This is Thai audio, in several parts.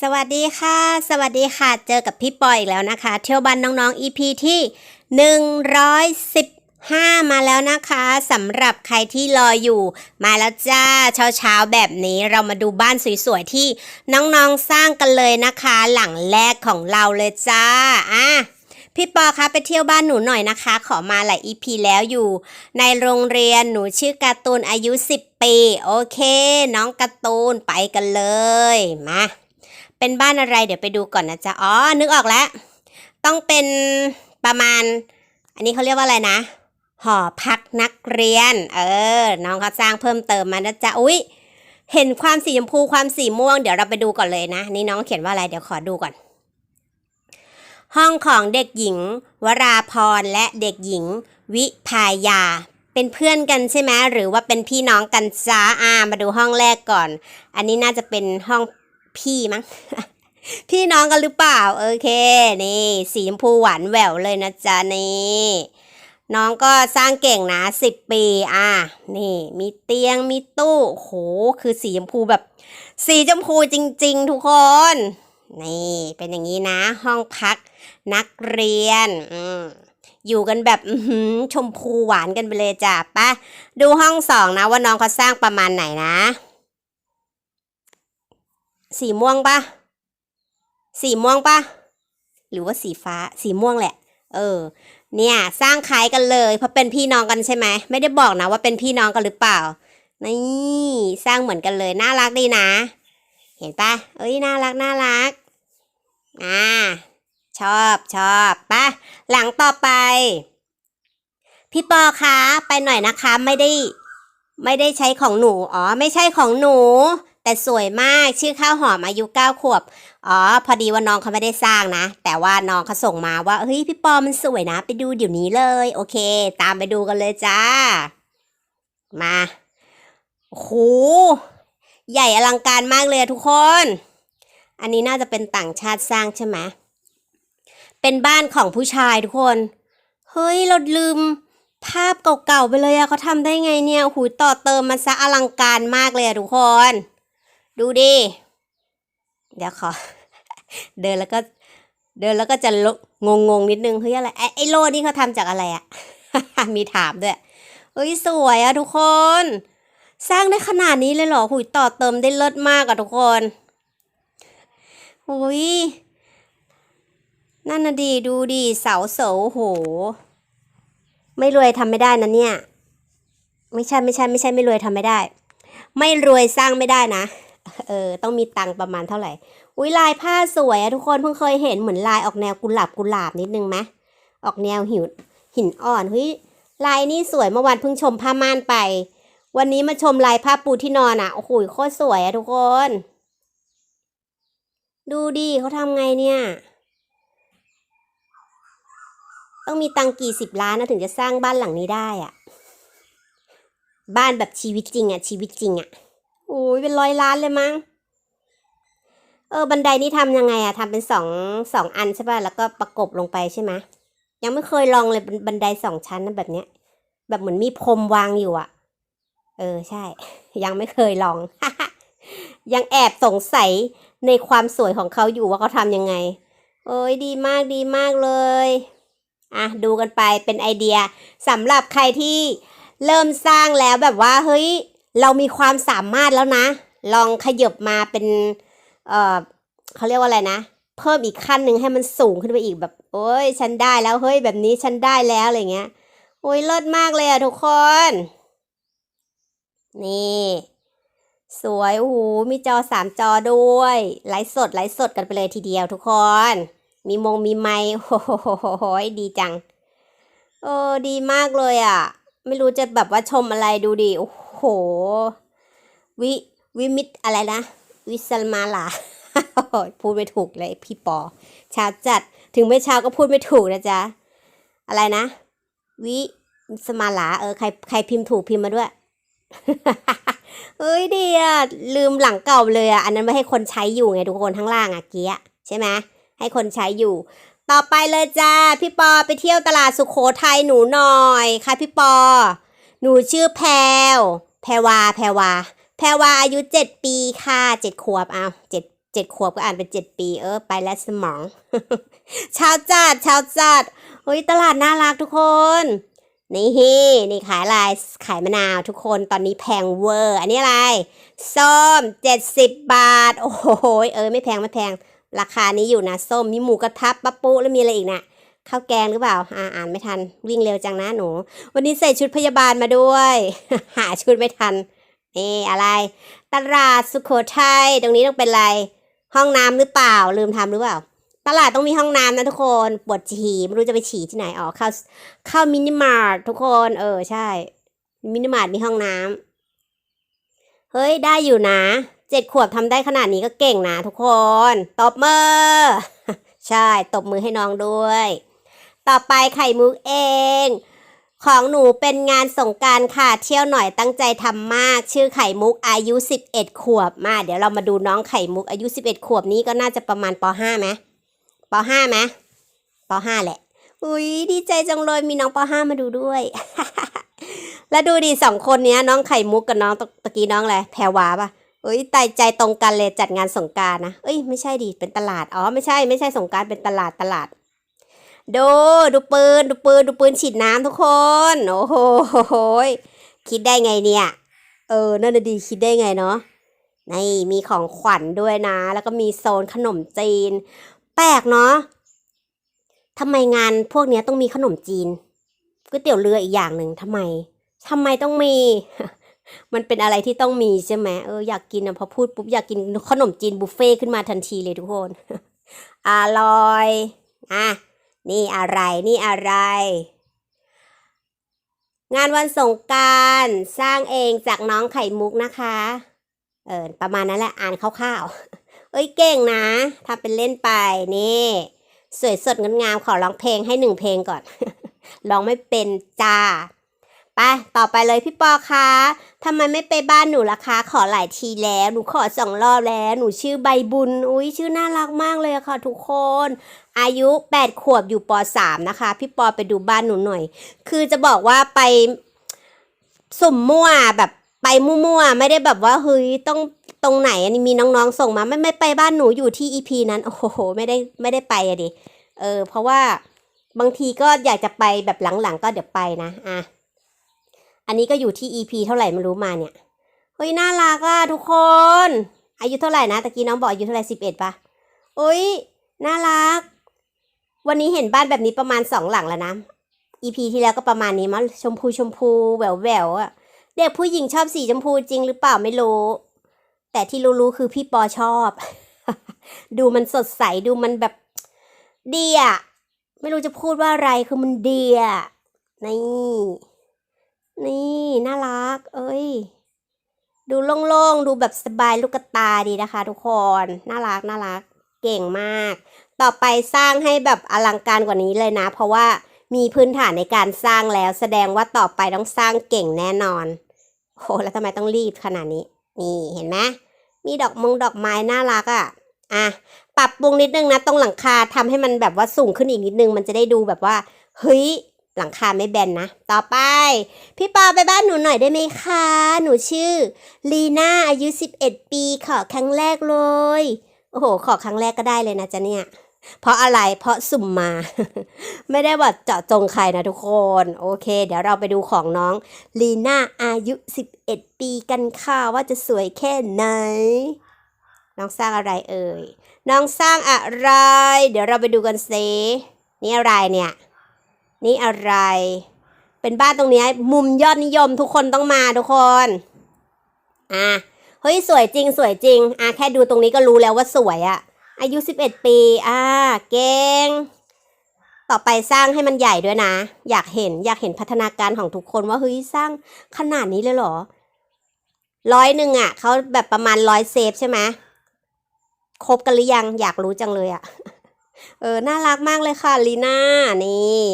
สวัสดีค่ะ สวัสดีค่ะ เจอกับพี่ปอยอีกแล้วนะคะ เที่ยวบันน้องๆ EP ที่ 115 มาแล้วนะคะสำหรับใครที่รออยู่ มาแล้วจ้าเช้าๆ แบบนี้เรามาดูบ้านสวยๆ ที่น้องๆ สร้างกันเลยนะคะ หลังแรกของเราเลยจ้าอะพี่ปอคะไปเที่ยวบ้านหนูหน่อยนะคะ ขอมาหลาย EP แล้วอยู่ ในโรงเรียนหนูชื่อการ์ตูนอายุ 10 ปี โอเค น้องการ์ตูนไปกันเลย มา เป็นบ้านอะไรเดี๋ยวไปดูก่อนนะจ๊ะ อ๋อ นึกออกแล้ว ต้องเป็นประมาณ อันนี้เขาเรียกว่าอะไรนะ หอพักนักเรียน เออ น้องเขาสร้างเพิ่มเติมมานะจ๊ะ อุ๊ย เห็นความสีชมพูความสีม่วง เดี๋ยวเราไปดูก่อนเลยนะ นี่น้องเขียนว่าอะไร เดี๋ยวขอดูก่อน ห้องของเด็กหญิง วราพรและเด็กหญิง วิภายาเป็นเพื่อนกันใช่ไหมหรือว่าเป็นพี่น้องกันจ้าอามาดูห้องแรกก่อน อันนี้น่าจะเป็นห้อง พี่มั้งพี่น้องกันหรือเปล่า โอเค นี่ สีชมพูหวานแหววเลยนะจ๊ะนี่น้องก็สร้างเก่งนะสิบปี อะ นี่ มีเตียงมีตู้โหคือสีชมพูแบบ สีชมพูจริง ๆ ทุกคน นี่ เป็นอย่างนี้นะ ห้องพักนักเรียนอือยู่กันแบบชมพูหวานกันไปเลยจ้ะปะดูห้องสองนะว่าน้องเขาสร้างประมาณไหนนะ สีม่วงปะสีม่วงปะหรือว่าสีฟ้าสีม่วงแหละ เออ เนี่ยสร้างคล้ายกันเลยเพราะเป็นพี่น้องกันใช่ไหมไม่ได้บอกนะว่าเป็นพี่น้องกันหรือเปล่า นี่สร้างเหมือนกันเลยน่ารักดีนะ เห็นปะเอ้ยน่ารักน่ารักอ่าชอบชอบปะหลังต่อไป พี่ปอคะไปหน่อยนะคะ ไม่ได้ ไม่ได้ใช้ของหนู อ๋อ ไม่ใช่ของหนู แต่สวยมากชื่อข้าวหอมอายุเก้าขวบอ๋อพอดีว่าน้องเขาไม่ได้สร้างนะ แต่ว่าน้องเขาส่งมาว่าเฮ้ยพี่ปอมันสวยนะ ไปดูเดี๋ยวนี้เลย โอเค ตามไปดูกันเลยจ้า มาโหใหญ่อลังการมากเลยทุกคน อันนี้น่าจะเป็นต่างชาติสร้างใช่ไหมเป็นบ้านของผู้ชายทุกคน เฮ้ยเราลืมภาพเก่าๆไปเลยอะเขาทำได้ไงเนี่ยหูต่อเติมมาซะอลังการมากเลยอะทุกคน ดูดิเดี๋ยวขอ เดินแล้วก็ เดินแล้วก็จะงงงๆนิดนึงเฮ้ยอะไรไอ้ไอ้โล่นี่เขาทำจากอะไรอะมีถามด้วยเฮ้ยสวยอะทุกคน สร้างได้ขนาดนี้เลยเหรอหุยต่อเติมได้เลิศมากอะทุกคนโอ้ยนั่นน่ะดีดูดิเสาเสาโห ไม่รวยทำไม่ได้นะเนี่ย ไม่ใช่ไม่ใช่ไม่ใช่ไม่รวยทำไม่ได้ ไม่รวยสร้างไม่ได้นะ เออต้องมีตังประมาณเท่าไหร่ อุ้ยลายผ้าสวยอะทุกคนเพิ่งเคยเห็นเหมือนลายออกแนวกุหลาบกุหลาบนิดนึงไหมออกแนวหิวหินอ่อนเฮ้ยลายนี่สวยเมื่อวานเพิ่งชมผ้าม่านไป วันนี้มาชมลายผ้าปูที่นอนอะโอ้โหโคตรสวยอะทุกคน ดูดิเขาทำไงเนี่ยต้องมีตังกี่สิบล้านนะถึงจะสร้างบ้านหลังนี้ได้อะบ้านแบบชีวิตจริงอะชีวิตจริงอะ อ้ยเป็นร้อยล้านเลยมั้ง เออ บันไดนี่ทำยังไงอะทำเป็นสองสองอันใช่ป่ะ แล้วก็ประกบลงไปใช่ไหมยังไม่เคยลองเลยบันไดสองชั้นนะแบบเนี้ย แบบเหมือนมีพรมวางอยู่อะเออใช่ ยังไม่เคยลอง ยังแอบสงสัยในความสวยของเขาอยู่ว่าเขาทำยังไงเอ้ยดีมากดีมากเลยอะดูกันไปเป็นไอเดียสำหรับใครที่เริ่มสร้างแล้วแบบว่าเฮ้ย เรามีความสามารถแล้วนะ ลองขยบมาเป็น เออเขาเรียกว่าอะไรนะ เพิ่มอีกขั้นหนึ่งให้มันสูงขึ้นไปอีกแบบ โอ้ยฉันได้แล้วเฮ้ยแบบนี้ฉันได้แล้วอะไรเงี้ย โอ้ยเลิศมากเลยอะทุกคน นี่ สวยโอ้โหมีจอสามจอด้วยไลฟ์สดไลฟ์สดกันไปเลยทีเดียวทุกคน มีมงมีไมค์โอ้โหดีจัง เออดีมากเลยอะ่ะไม่รู้จะแบบว่าชมอะไรดูดิโอ้โห ห วิวิมิตอะไรนะ วิสมาลาพูดไม่ถูกเลยพี่ปอเช้าจัดถึงไม่เช้าก็พูดไม่ถูกนะจ๊ะ อะไรนะ วิสมาลาเออใครใครพิมพ์ถูกพิมพ์มาด้วยเอ้ยเดีอะลืมหลังเก่าเลยอะ อันนั้นไม่ให้คนใช้อยู่ไงทุกคนทั้างล่างอะเกี้ยใช่ไหมให้คนใช้อยู่ ต่อไปเลยจ้า พี่ปอไปเที่ยวตลาดสุขโขทัยหนูหน่อยค่ะพี่ปอ หนูชื่อแพรวแพรวา แพรวา แพรวาอายุเจ็ดปีค่ะเจ็ดขวบเอาเจ็ดเจ็ดขวบก็อ่านเป็นเจ็ดปี เออ ไปแล้วสมองช้าจัดช้าจัดเฮ้ยตลาดน่ารักทุกคน นี่ฮีนี่ขายอะไรขายมะนาวทุกคนตอนนี้แพงเวอร์ อันนี้อะไรส้มเจ็ดสิบบาท โอ้โหเออไม่แพงไม่แพง ราคานี้อยู่นะส้มมีหมูกระทะปะปุแล้วมีอะไรอีกนะ ข้าวแกงหรือเปล่าอ่าอ่านไม่ทัน วิ่งเร็วจังนะหนู วันนี้ใส่ชุดพยาบาลมาด้วย หาชุดไม่ทันนี่อะไรตลาดสุโขทัยตรงนี้ต้องเป็นอะไร ห้องน้ำหรือเปล่า ลืมทำหรือเปล่า ตลาดต้องมีห้องน้ำนะทุกคนปวดฉี่ไม่รู้จะไปฉี่ที่ไหนอ๋อเข้าเข้ามินิมาร์ททุกคนเออใช่ มินิมาร์ทมีห้องน้ำเฮ้ย ได้อยู่นะเจ็ดขวบทำได้ขนาดนี้ก็เก่งนะทุกคน ตบมือ ใช่ ตบมือให้น้องด้วย ต่อไปไข่มุกเอง ของหนูเป็นงานสงการค่ะ เที่ยวหน่อยตั้งใจทำมาก ชื่อไข่มุกอายุ 11 ขวบมา เดี๋ยวเรามาดูน้องไข่มุกอายุ 11 ขวบนี้ก็น่าจะประมาณป .5 ไหมป .5 ไหมป .5 แหละ อุ้ยดีใจจังเลยมีน้องป .5 มาดูด้วย แล้วดูดิสองคนนี้น้องไข่มุกกับน้องตะกี้น้องอะไรแพรวาปะเอ้ยใจใจตรงกันเลยจัดงานสงการนะ เอ้ยไม่ใช่ดิเป็นตลาด อ๋อไม่ใช่ไม่ใช่สงการเป็นตลาดตลาด ดูดูปืนดูปืนดูปืนฉีดน้ำทุกคน โอ้โหคิดได้ไงเนี่ย เออนั่นนะดีคิดได้ไงเนาะนี่มีของขวัญด้วยนะ แล้วก็มีโซนขนมจีน แปลกเนาะทำไมงานพวกนี้ต้องมีขนมจีนก๋วยเตี๋ยวเรืออีกอย่างหนึ่งทำไมทำไมต้องมี มันเป็นอะไรที่ต้องมีใช่ไหมเอออยากกินอะพอพูดปุ๊บอยากกินขนมจีนบุฟเฟ่ขึ้นมาทันทีเลยทุกคน อร่อย อะ นี่อะไรนี่อะไร งานวันสงการสร้างเองจากน้องไข่มุกนะคะ เออประมาณนั้นแหละอ่านคร่าวๆเอ้ยเก่งนะทำเป็นเล่นไปนี่ สวยสดงดงามขอร้องเพลงให้หนึ่งเพลงก่อนร้องไม่เป็นจ้าไปต่อไปเลยพี่ปอคะทำไมไม่ไปบ้านหนูล่ะคะ ขอหลายทีแล้ว หนูขอสองรอบแล้ว หนูชื่อใบบุญ อุ้ยชื่อน่ารักมากเลยะค่ะทุกคน อายุ 8 ขวบอยู่ป .3 นะคะ พี่ปอไปดูบ้านหนูหน่อย คือจะบอกว่าไปสุ่มมั่วแบบไปมั่วๆไม่ได้แบบว่าเฮ้ยต้องตรงไหนอันนี้มีน้องๆส่งมาไม่ไม่ไปบ้านหนูอยู่ที่อีพีนั้น โอ้โห ไม่ได้ไม่ได้ไปอะดิเออ เพราะว่าบางทีก็อยากจะไปแบบหลังๆก็เดี๋ยวไปนะอะอันนี้ก็อยู่ที่ EP เท่าไหร่ไม่รู้มาเนี่ย เฮ้ยน่ารักอะทุกคน อายุเท่าไหร่นะตะกี้น้องบอกอายุเท่าไหร่สิบเอ็ดปะเฮ้ยน่ารัก วันนี้เห็นบ้านแบบนี้ประมาณสองหลังแล้วนะ EP ที่แล้วก็ประมาณนี้มั้งชมพูชมพูแหววแหววอะเด็กผู้หญิงชอบสีชมพูจริงหรือเปล่าไม่รู้ แต่ที่รู้ๆคือพี่ปอชอบ ดูมันสดใสดูมันแบบดีอะไม่รู้จะพูดว่าอะไรคือมันดีอะนี่ นี่น่ารัก เอ้ย ดูโล่งๆ ดูแบบสบายลูกตาดีนะคะ ทุกคน น่ารักน่ารัก เก่งมาก ต่อไปสร้างให้แบบอลังการกว่านี้เลยนะ เพราะว่ามีพื้นฐานในการสร้างแล้ว แสดงว่าต่อไปต้องสร้างเก่งแน่นอนโหแล้วทำไมต้องรีบขนาดนี้ นี่เห็นไหมมีดอกมงดอกไม้น่ารักอะ่ะอะปรับปรุงนิดนึงนะตรงหลังคาทำให้มันแบบว่าสูงขึ้นอีกนิดนึง มันจะได้ดูแบบว่าเฮ้ยหลังคาไม่แบนนะ ต่อไป พี่ปอไปบ้านหนูหน่อยได้ไหมคะ หนูชื่อลีน่าอายุ 11 ปีขอครั้งแรกเลย โอ้โห ขอครั้งแรกก็ได้เลยนะจ๊ะเนี่ย เพราะอะไรเพราะสุ่มมา ไม่ได้ว่าเจาะจงใครนะทุกคน โอเค เดี๋ยวเราไปดูของน้องลีน่าอายุ 11 ปีกันค่ะว่าจะสวยแค่ไหน น้องสร้างอะไรเอ่ย น้องสร้างอะไร เดี๋ยวเราไปดูกันซินี่อะไรเนี่ย นี่อะไร เป็นบ้านตรงนี้มุมยอดนิยมทุกคนต้องมาทุกคน อะเฮ้ยสวยจริงสวยจริง อะแค่ดูตรงนี้ก็รู้แล้วว่าสวยอะ อายุ 11 ปี อ่า เก่ง ต่อไปสร้างให้มันใหญ่ด้วยนะ อยากเห็น อยากเห็นพัฒนาการของทุกคนว่าเฮ้ยสร้างขนาดนี้เลยเหรอ ร้อยหนึ่งอะเขาแบบประมาณร้อยเซฟใช่ไหมครบกันหรือยัง อยากรู้จังเลยอะ เออ น่ารักมากเลยค่ะลีน่า นี่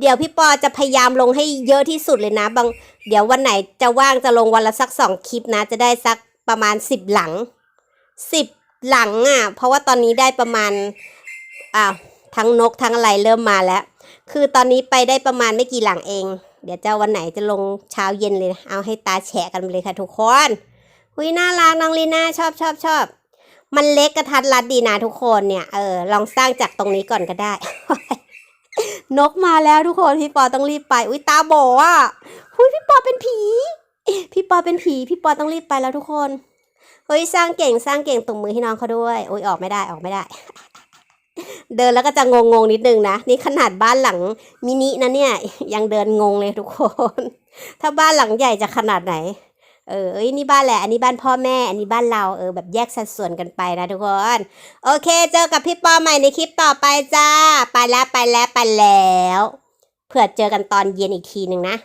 เดี๋ยวพี่ปอจะพยายามลงให้เยอะที่สุดเลยนะ บาง เดี๋ยววันไหนจะว่างจะลงวันละสักสองคลิปนะ จะได้สักประมาณสิบหลังสิบ หลังอะ เพราะว่าตอนนี้ได้ประมาณอ้าวทั้งนกทั้งอะไรเริ่มมาแล้ว คือตอนนี้ไปได้ประมาณไม่กี่หลังเอง เดี๋ยวจะวันไหนจะลงเช้าเย็นเลยนะเอาให้ตาแฉะกันไปเลยค่ะทุกคนหุยน่ารักน้องลีน่าชอบชอบชอบมันเล็กกระทัดรัดดีนะทุกคนเนี่ยเออลองสร้างจากตรงนี้ก่อนก็ได้ นกมาแล้วทุกคนพี่ปอต้องรีบไป อุ้ยตาโบอะอุ้ยพี่ปอเป็นผี พี่ปอเป็นผี พี่ปอต้องรีบไปแล้วทุกคน เฮ้ยสร้างเก่งสร้างเก่งตรงมือให้น้องเขาด้วยโอ้ยออกไม่ได้ออกไม่ได้ เดินแล้วก็จะงงงนิดนึงนะนี่ขนาดบ้านหลังมินินะเนี่ย ยังเดินงงเลยทุกคน ถ้าบ้านหลังใหญ่จะขนาดไหนเออเอ้ยนี่บ้านแหละ อันนี้บ้านพ่อแม่ อันนี้บ้านเรา เออ แบบแยกสัดส่วนกันไปนะทุกคน โอเค เจอกับพี่ปอใหม่ในคลิปต่อไปจ้า ไปแล้วไปแล้วไปแล้ว เผื่อเจอกันตอนเย็นอีกทีหนึ่งนะ